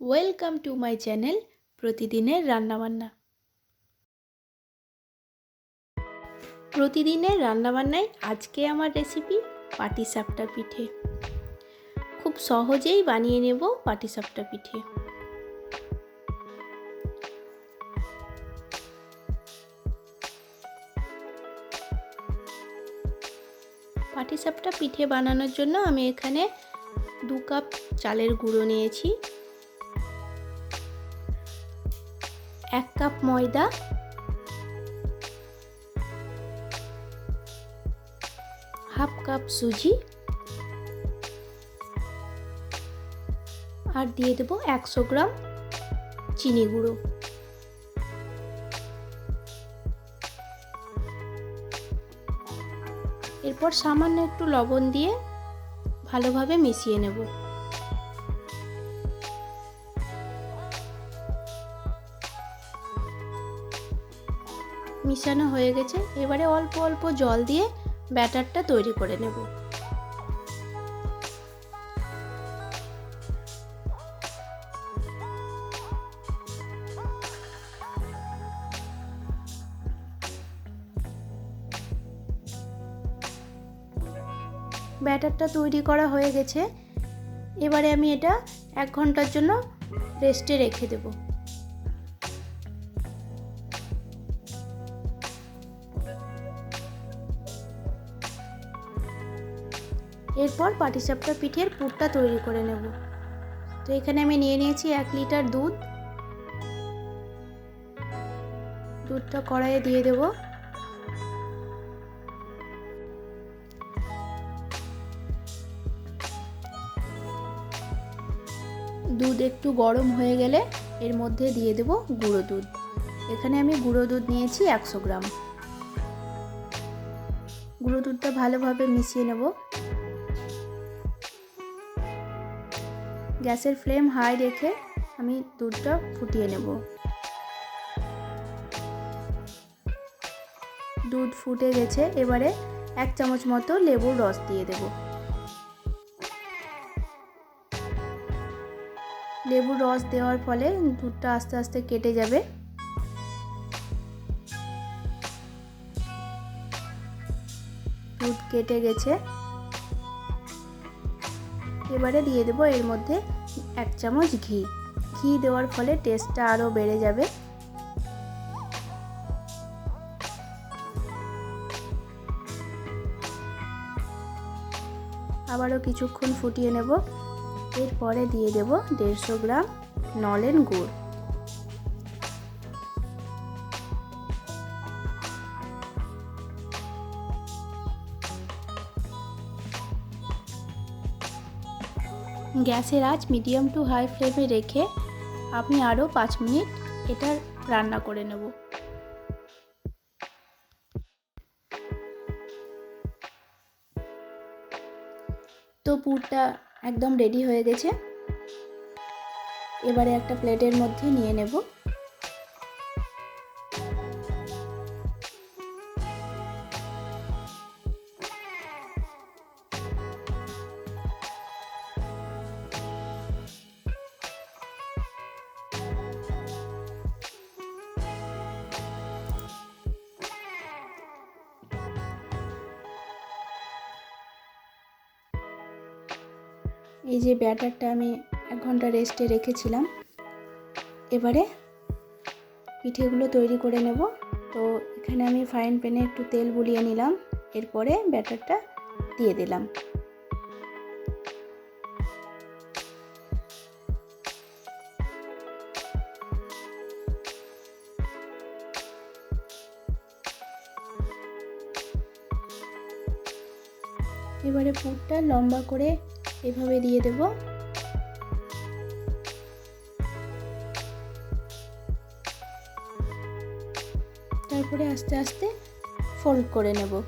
Welcome to my channel প্রতিদিনের রান্নাবান্না। প্রতিদিনের রান্নাবান্নায় আজকে আমার রেসিপি পাটিসাপটা পিঠে। খুব সহজেই বানিয়ে নেব পাটিসাপটা পিঠে। পাটিসাপটা পিঠে বানানোর জন্য আমি এখানে দু কাপ চালের গুঁড়ো নিয়েছি। এক কাপ ময়দা। হাফ কাপ সুজি। আর দিয়ে দেবো একশো গ্রাম চিনি গুঁড়ো। এরপর সামান্য একটু লবণ দিয়ে ভালোভাবে মিশিয়ে নেব। মিশানো হয়ে গেছে। এবারে অল্প অল্প জল দিয়ে ব্যাটারটা তৈরি করে নেব। ব্যাটারটা তৈরি করা হয়ে গেছে। এবারে আমি এটা এক ঘণ্টার জন্য রেস্টে রেখে দেব। এরপর পাটিসাপটা পিঠের পুরটা তৈরি করে নেব। তো এখানে আমি নিয়ে নিয়েছি এক লিটার দুধ। দুধটা কড়াইয়ে দিয়ে দেবো। দুধ একটু গরম হয়ে গেলে এর মধ্যে দিয়ে দেব গুঁড়ো দুধ। এখানে আমি গুঁড়ো দুধ নিয়েছি একশো গ্রাম। গুঁড়ো দুধটা ভালোভাবে মিশিয়ে নেব। গ্যাসের ফ্লেম হাই রেখে আমি দুধটা ফুটিয়ে নেব। দুধ ফুটে গেছে, এবারে এক চামচ মতো লেবুর রস দিয়ে দেবো। লেবুর রস দেওয়ার ফলে দুধটা আস্তে আস্তে কেটে যাবে। দুধ কেটে গেছে। এবারে দিয়ে দেবো এর মধ্যে এক চামচ ঘি। ঘি দেওয়ার ফলে টেস্টটা আরও বেড়ে যাবে। আবারও কিছুক্ষণ ফুটিয়ে নেব। এরপরে দিয়ে দেব দেড়শো গ্রাম নলেন গুড়। গ্যাসের আঁচ মিডিয়াম টু হাই ফ্লেমে রেখে আমি আরও পাঁচ মিনিট এটা রান্না করে নেব। তো পুরটা একদম রেডি হয়ে গেছে। এবারে একটা প্লেটের মধ্যে নিয়ে নেব। এই যে ব্যাটারটা আমি এক ঘণ্টা রেস্টে রেখেছিলাম। এবারে পিঠেগুলো তৈরি করে নেব। তো এখানে আমি ফাইন প্যানে একটু তেল বুলিয়ে নিলাম। এরপরে ব্যাটারটা দিয়ে দিলাম। এবারে পুরটা লম্বা করে এভাবে দিয়ে দেব। তারপরে আস্তে আস্তে ফোল্ড করে নেব।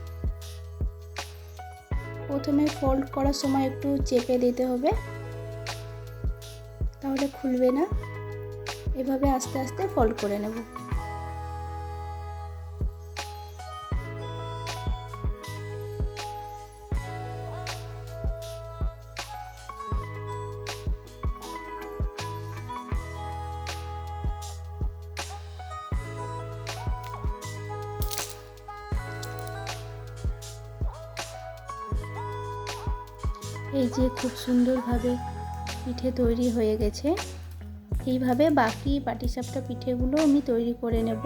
প্রথমে ফোল্ড করার সময় একটু চেপে দিতে হবে। তাহলে খুলবে না। এভাবে আস্তে আস্তে ফোল্ড করে নেব। এই যে খুব সুন্দরভাবে পিঠে তৈরি হয়ে গেছে। এইভাবে বাকি পাটিসাপটা পিঠেগুলো আমি তৈরি করে নেব।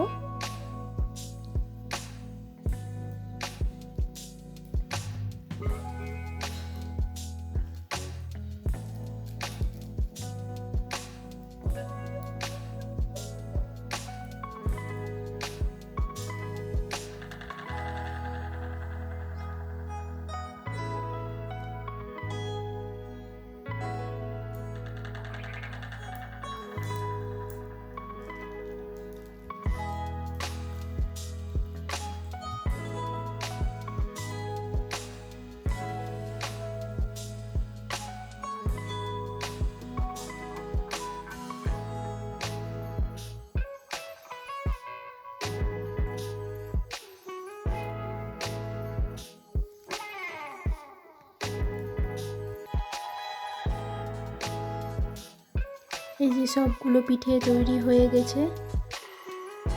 এই যে সবগুলো পিঠে তৈরি হয়ে গেছে।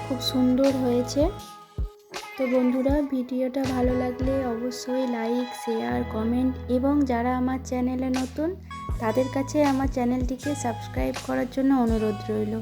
খুব সুন্দর হয়েছে। তো বন্ধুরা, ভিডিওটা ভালো লাগলে অবশ্যই লাইক, শেয়ার, কমেন্ট এবং যারা আমার চ্যানেলে নতুন, তাদের কাছে আমার চ্যানেলটিকে সাবস্ক্রাইব করার জন্য অনুরোধ রইল।